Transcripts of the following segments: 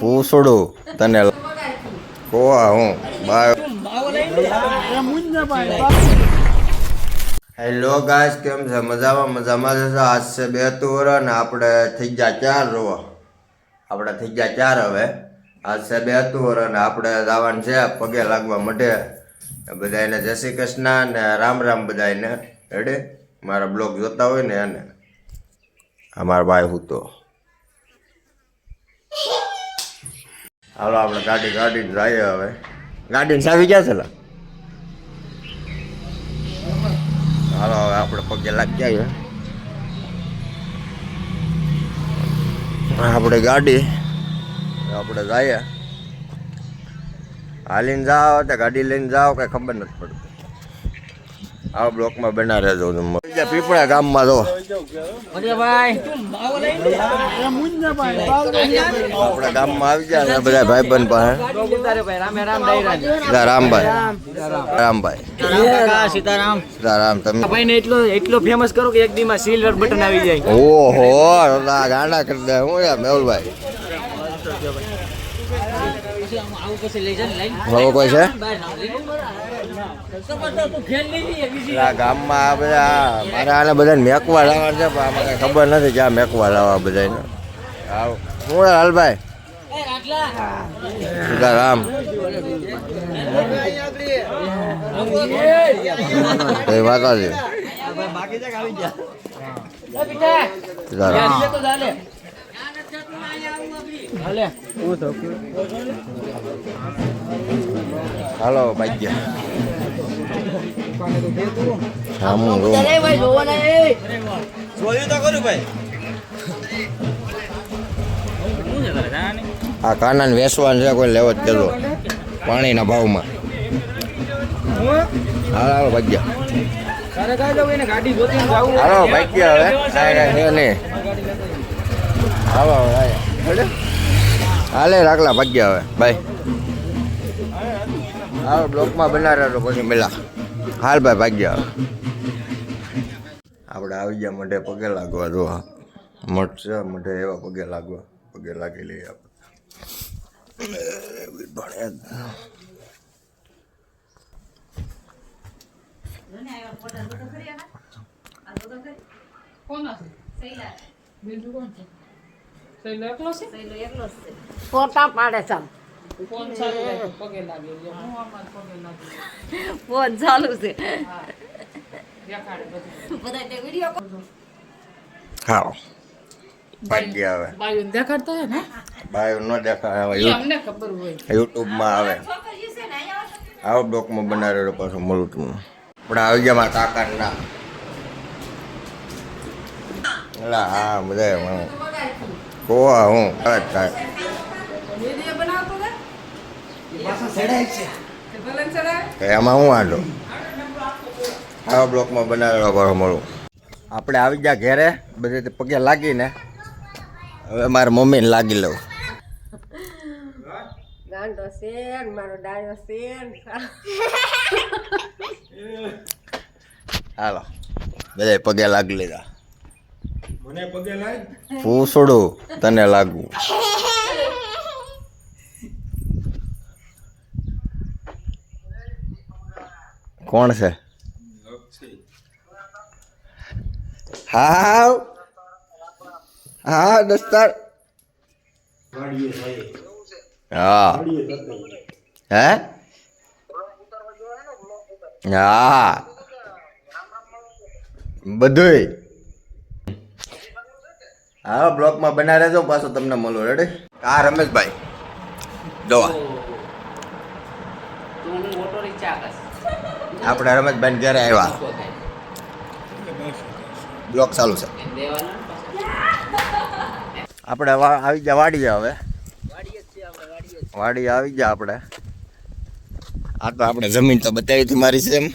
પૂછડું તને કોવા હું? Hello guys કેમ છે? મજામાં? મજામાં છે? આજ છે બે તુર અને આપણે થઈ ગયા ચાર રોવા આપણે થઈ ગયા ચાર હવે. આજ છે બે તુર અને આપણે જવાનું છે પગે લાગવા માટે. બધાને જય શ્રી કૃષ્ણ ને રામ રામ બધાને રેડી મારા બ્લોગ જોતા હોય ને એને. અમારા ભાઈ હું તો. હાલો, આપણે ગાડી ગાડી જઈએ હવે. ગાડી સાવી ગયા છે? હાલો, હવે આપણે પગે લાગી જઈએ આપણે ગાડી. આપણે જઈએ. હાલીને જાઓ, તો ગાડી લઈને જાઓ, કઈ ખબર નથી પડતી. આ બ્લોકમાં બના રહેજો. બીજા પીપળા ગામમાં જો. આપણા ગામમાં આવી ગયા ને બધા ભાઈબંધ પાસે. રામભાઈ. રામભાઈ. સીતારામ સીતારામ તમે ભાઈ ને એટલો એટલો ફેમસ કરો કે એક દી માં સિલ્વર બટન આવી જાય. ઓહો ગાંડા કરી દે. હું યાર મેહુલભાઈ. હવે કોઈ છે? આ ગામમાં આ બધા મારે આને બધાને મેકવા લાવવા છે પણ આમાં કઈ ખબર નથી ક્યાં મેકવા લાવવા બધાને આવ. હું હાલભાઈ સીતારામ. માતાજી સીતારામ. હાલો. ભાગ્યા સામું રૂમ. આ કાનાને વેસવાનું છે કોઈ લેવો જ કેજો. પાણીના ભાવમાં. હાલો હાલો ભાગ્યા ગાડી હાલો ભાગ્યા હવે. કાંઈ કાંઈ નહીં. હાલો હવે? હાલે, રાખલા, ભાગ્યા હવે. ભાઈ હાલ, બ્લોકમાં બનાવ્યા તો પછી મેલા. હાલ ભાઈ, ભાગ્યા હવે. આપણે આવી ગયા મઢે પગે લાગવા, જો મઠ છે, મોઢે એવા પગે લાગવા. પગે લાગી લઈએ આપણે. ભણ્યા ફોટા પાડે છે ફોન ચાલુ છે. બધા. તે વીડિયો હા ભાગ્ય હવે. બાયું દેખાડતા હે ને? બાયો ન દેખાય અમને ખબર હોય. યુટ્યુબમાં આવે. આવો બ્લોકમાં બનાવેલો પાછો મળું તું આપણે આવી ગયા મારા કાકાના. હા બધા કોવા હું? એમાં હું વાંધો આવા બ્લોકમાં બનાવેલો પાછો મળું. આપણે આવી ગયા ઘેરે બધે પગે લાગીને. હવે મારા મમ્મીને લાગી લઉં. ગાંડો શેર મારો ડાયો શેર હાલો. બધા પગે લાગી લીધા. પૂછડું તને લાગવું કોણ છે? હા હા દસ્તાર. હા. હે? હા. બધુંય. હા, બ્લોકમાં બના રહેજો, પાછો તમને મળો રેડી હા, રમેશભાઈ, દવા. આપણે રમેશભાઈ ઘરે આવ્યા. બ્લોક ચાલુ છે. આપણે આવી ગયા, વાડીએ હવે. વાડી આવી ગયા આપણે. આ તો આપણે જમીન તો બતાવી હતી મારી છે એમ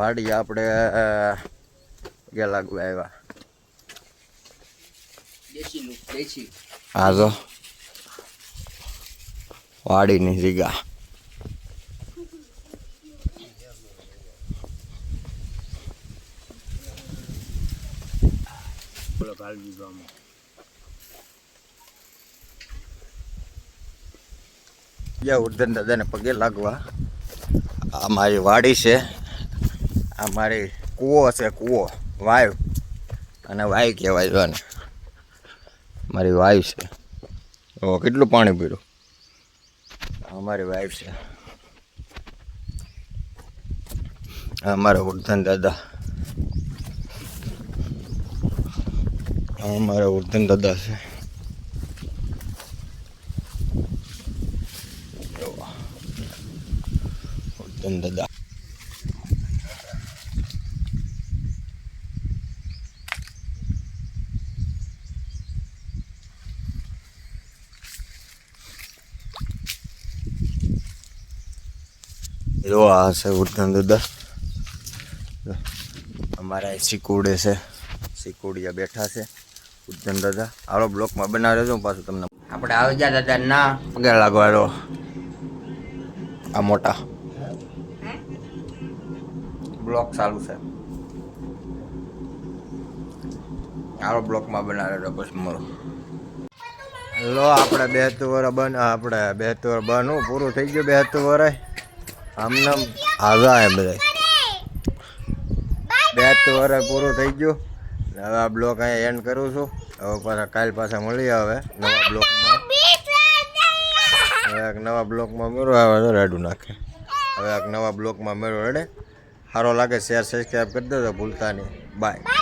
વાડી આપણે ગયા લાગુ આવ્યા. હા તો વાડીની રીગા. ઉર્ધન દાદાને પગે લાગવા. આ મારી વાડી છે. આ મારી કૂવો છે કૂવો. વાયુ અને વાયુ કહેવાય જોને. મારી વાઈફ છે. ઓ કેટલું પાણી પીરું અમારી મારી વાઈફ છે. અમારા મારા ઉર્ધન દાદા. અમારા મારા ઉર્ધન દાદા છે. ઉર્ધન દાદા. જો આ છે ઉર્ધન દાદા જો. અમારા સિકુડે છે. સિકુડિયા બેઠા છે ઉર્ધન દાદા આરો બ્લોકમાં બનાવે દેજો પાછું તમને આપણે આવી ગયા દાદા ના. પગે લાગવાનો. આ મોટા. બ્લોક ચાલુ છે. આરો બ્લોકમાં બનાવી દેજો પછી મળો. લો આપણે બે વર બન આપણે બે તુવર બનવું પૂરું થઈ ગયું બે વર આમને આજા એ બધા બે વર્ષ પૂરું થઈ ગયું. હવે આ બ્લોક અહીંયા એન્ડ કરું છું. હવે પાછા કાલ પાછા મળી આવે નવા બ્લોકમાં. હવે એક નવા બ્લોકમાં મેળો આવે તો રેડું નાખે. હવે એક નવા બ્લોકમાં મેળો રેડે. સારો લાગે, શેર સબસ્ક્રાઈબ કરી દેજો ભૂલતા નહીં. બાય